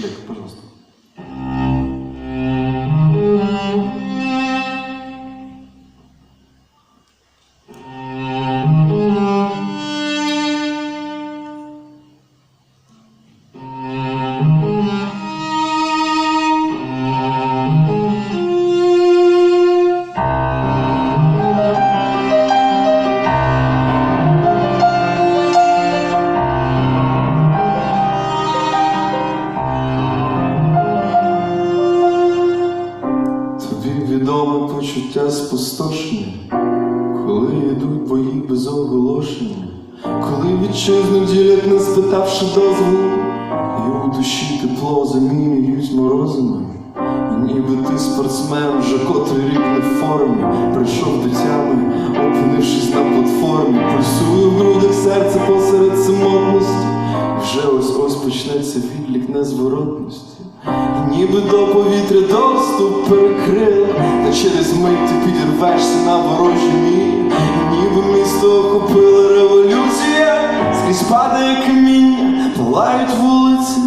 Look. Тобі відоме почуття спустошення, коли йдуть бої без оголошення, коли вітчизну ділять, не спитавши дозволу, і у душі тепло замінюють морозами. Ніби ти спортсмен, вже котрий рік не в формі, прийшов до тями, опинившись на платформі, пульсує в грудях серце посеред самотності. Вже ось ось почнеться відлік незворотності. Ніби до повітря доступ перекрила, та через мить ти підірвешся на ворожі мій. Ніби місто охопила революція, скрізь падає каміння, палають вулиці,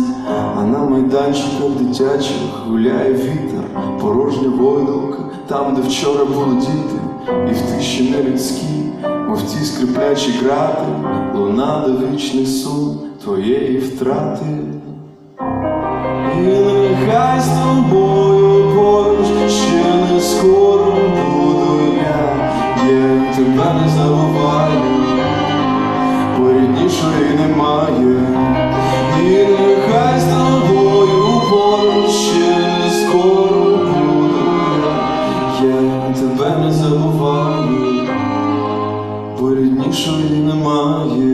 а на майданчиках дитячих гуляє вітер, порожня войнилка, там, де вчора були діти, і в тиші нелюдській, мов ті скриплячі грати, луна до вічний сум твоєї втрати. Нехай з тобою поруч ще не скоро буду я, я тебе не забуваю, бо ріднішої немає. І нехай з тобою поруч ще не скоро буду я, тебе не забуваю, бо ріднішої немає.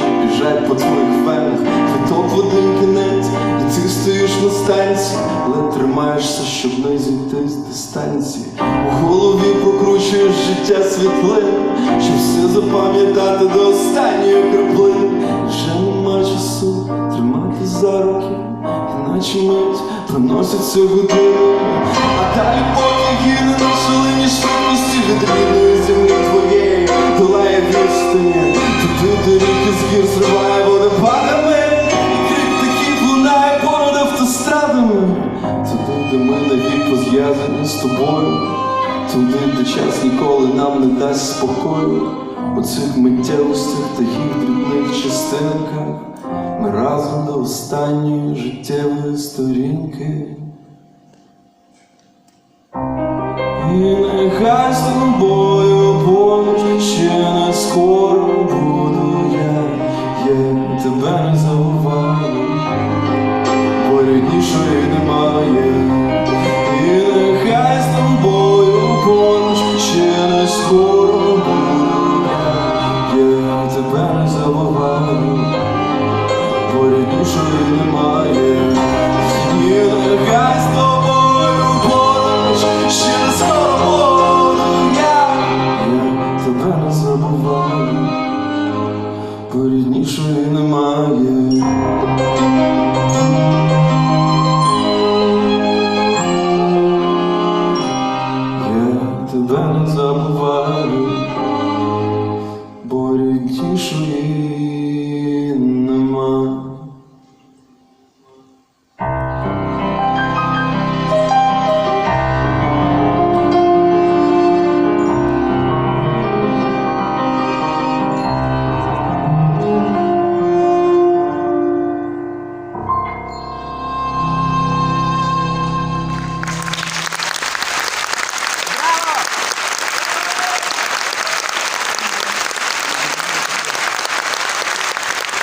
Та біжать по твоїх венах, Квиток в один кінець, і ти стоїш на станції, але тримаєшся, щоб не зійти з дистанції. У голові прокручуєш життя світлин, щоб все запам'ятати до останньої краплини. Вже нема часу тримати за руки, іначе мить проноситься години, а далі потяг гине на шаленій швидкості від рідної землі твоєї гір зриває водопадами, крик такий лунає понад автострадами, туди, де ми навік позв'язані з тобою, туди, де час ніколи нам не дасть спокою, у цих миттєвостях та їх дрібних частинках. Ми разом до останньої життєвої сторінки. І нехай з тобою поруч ще не скоро тебе забуваю, бо ріднішої немає. І нехай з тобою поруч ще не скоро буду я, тебе забуваю, бо ріднішої немає. І нехай з тобою